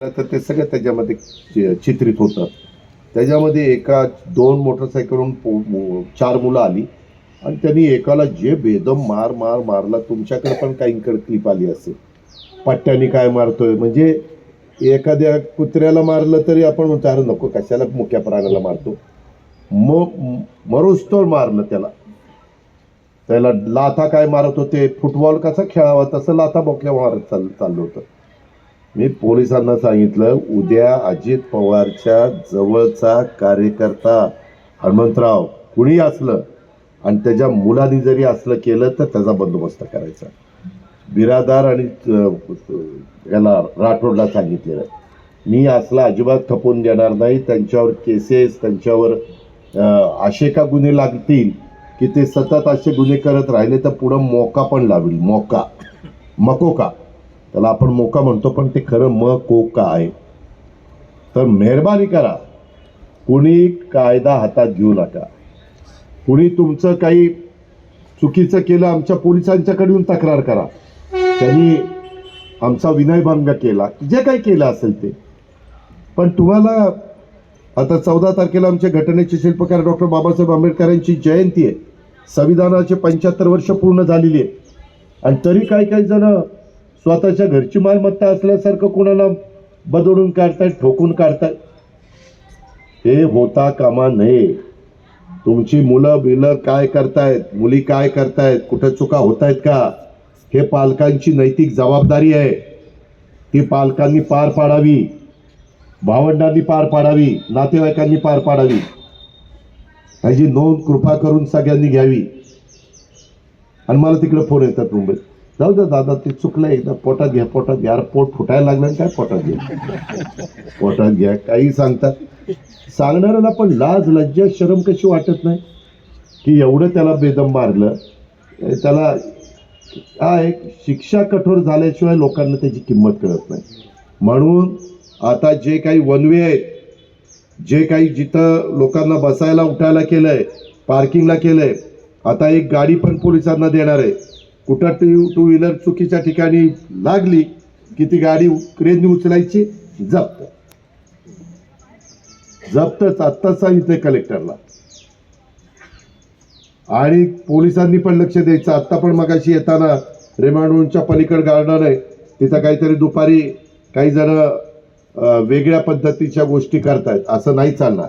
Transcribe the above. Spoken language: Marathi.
तर ते सगळं त्याच्यामध्ये चित्रित होतं. त्याच्यामध्ये एका दोन मोटरसायकलवरून चार मुलं आली आणि त्यांनी एकाला जे बेदम मार मार मारला तुमच्याकडे पण काहींकडे क्लिप आली असेल. पट्ट्याने काय मारतोय? म्हणजे एखाद्या कुत्र्याला मारलं तरी आपण म्हणतो अरे नको कशाला मुख्या प्राण्याला मारतो? मग मरोस्तोर मारलं त्याला. त्याला लाथा काय मारत होते? फुटबॉल कसा खेळावा? तसं लाथा बोकल्या मारत चाल चाललं होतं. मी पोलिसांना सांगितलं उद्या अजित पवारच्या जवळचा कार्यकर्ता हनुमंतराव कुणी असलं आणि त्याच्या मुलांनी जरी असलं केलं तर त्याचा बंदोबस्त करायचा. बिरादार आणि याला राठोडला सांगितलेलं मी असला अजिबात खपवून देणार नाही त्यांच्यावर केसेस त्यांच्यावर असे का गुन्हे लागतील की ते सतत असे गुन्हे करत राहिले तर पुढं मोका पण लावेल. मोका. मकोका त्याला आपण मोका म्हणतो पण ते खरं म कोका आहे. तर मेहरबानी करा. कुणी कायदा हातात घेऊ नका. कुणी तुमचं काही चुकीचं केलं आमच्या पोलिसांच्याकडे येऊन तक्रार करा. त्यांनी आमचा विनयभंग केला. जे काही केलं असेल ते. पण तुम्हाला आता चौदा तारखेला आमच्या घटनेचे शिल्पकार डॉक्टर बाबासाहेब आंबेडकरांची जयंती आहे. संविधानाचे पंच्याहत्तर वर्ष पूर्ण झालेली आहे. आणि तरी काही काही जण स्वतःच्या घरची मालमत्ता असल्यासारखं कोणाला बदलून काढतायत ठोकून काढतायत? हे होता कामा नये. तुमची मुलं बिलं काय करतायत? मुली काय करतायत? कुठं चुका होत आहेत का? हे पालकांची नैतिक जबाबदारी आहे. ती पालकांनी पार पाडावी. भावंडांनी पार पाडावी. नातेवाईकांनी पार पाडावी. ह्याची नोंद कृपा करून सगळ्यांनी घ्यावी. आणि मला तिकडे फोन येतात मुंबईत. जाऊ द्या दादा ते चुकलं एकदा पोटात घ्या पोटात घ्या. अरे पोट फुटायला लागलं काय पोटात घ्या? पोटात घ्या काही सांगतात. सांगणाऱ्याला पण लाज लज्जा शरम कशी वाटत नाही? की एवढं त्याला बेदम मारलं. त्याला काय शिक्षा कठोर झाल्याशिवाय लोकांना त्याची किंमत कळत नाही. म्हणून आता जे काही वनवे आहेत जे काही जिथं लोकांना बसायला उठायला केलंय पार्किंगला केलंय आता एक गाडी पण पोलिसांना देणार आहे. कुठं टू टू व्हीलर चुकीच्या ठिकाणी लागली की ती गाडी क्रेननी उचलायची? जप्त. जप्तच आत्ताच इथे कलेक्टरला. आणि पोलिसांनी पण लक्ष द्यायचं. आत्ता पण मगाशी येताना रेमांडोनच्या पलीकड गार्डन आहे. तिथं काहीतरी दुपारी काही जण वेगळ्या पद्धतीच्या गोष्टी करतायत. असं नाही चालणार.